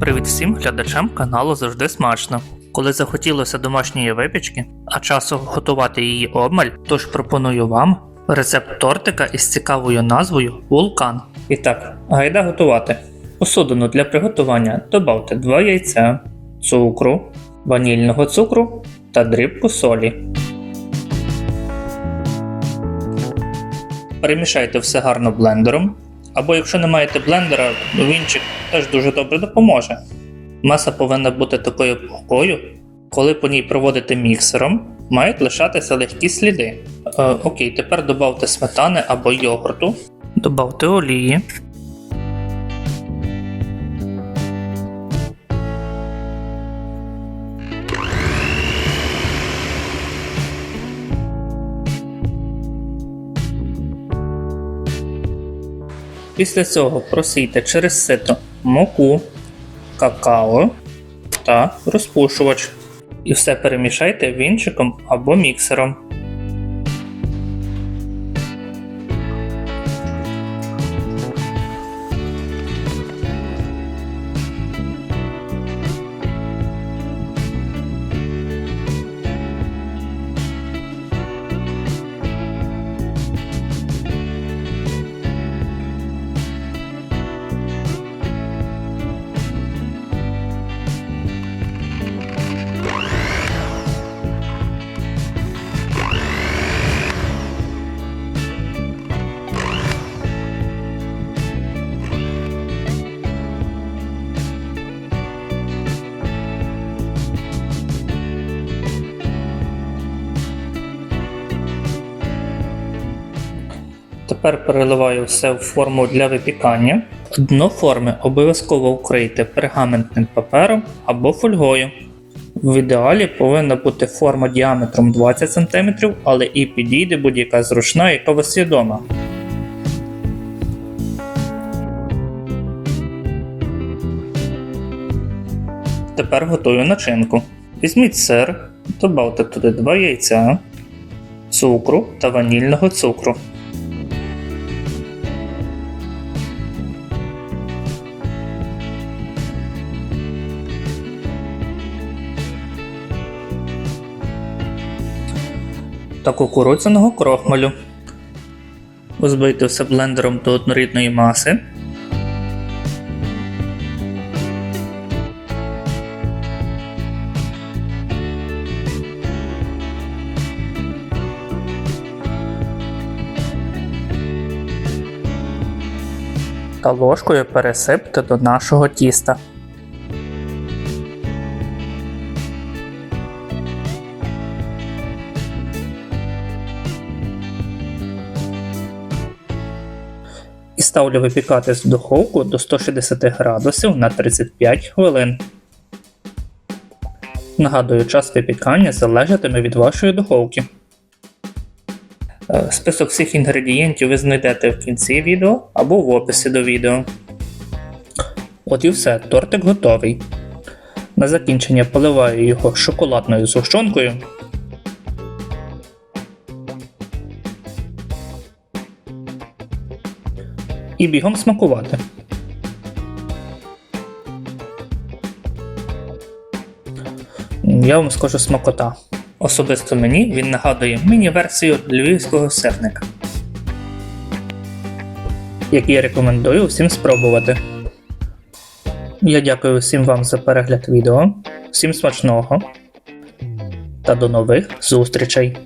Привіт всім глядачам каналу завжди смачно. Коли захотілося домашньої випічки, а часу готувати її обмаль, тож пропоную вам рецепт тортика із цікавою назвою Вулкан. І так, гайда готувати. Посудину для приготування додавте 2 яйця, цукру, ванільного цукру та дрібку солі. Перемішайте все гарно блендером. Або якщо не маєте блендера, вінчик теж дуже добре допоможе. Маса повинна бути такою пухкою, коли по ній проводите міксером, мають лишатися легкі сліди. Е, окей, тепер додавте сметани або йогурту, додавте олії. Після цього просійте через сито муку, какао та розпушувач. І все перемішайте вінчиком або міксером. Тепер переливаю все в форму для випікання. Дно форми обов'язково вкрийте пергаментним папером або фольгою. В ідеалі повинна бути форма діаметром 20 см, але і підійде будь-яка зручна, яка вас є. Тепер готую начинку. Візьміть сир, додавте туди 2 яйця, цукру та ванільного цукру. Та кукурудзяного крохмалю. Збийте все блендером до однорідної маси. Та ложкою пересипте до нашого тіста. Ставлю випікатись в духовку до 160 градусів на 35 хвилин. Нагадую, час випікання залежатиме від вашої духовки. Е, Список всіх інгредієнтів ви знайдете в кінці відео або в описі до відео. От і все, тортик готовий. На закінчення поливаю його шоколадною згущенкою. І бігом смакувати. Я вам скажу смакота. Особисто мені він нагадує міні-версію львівського сирника, який я рекомендую всім спробувати. Я дякую всім вам за перегляд відео, всім смачного та до нових зустрічей!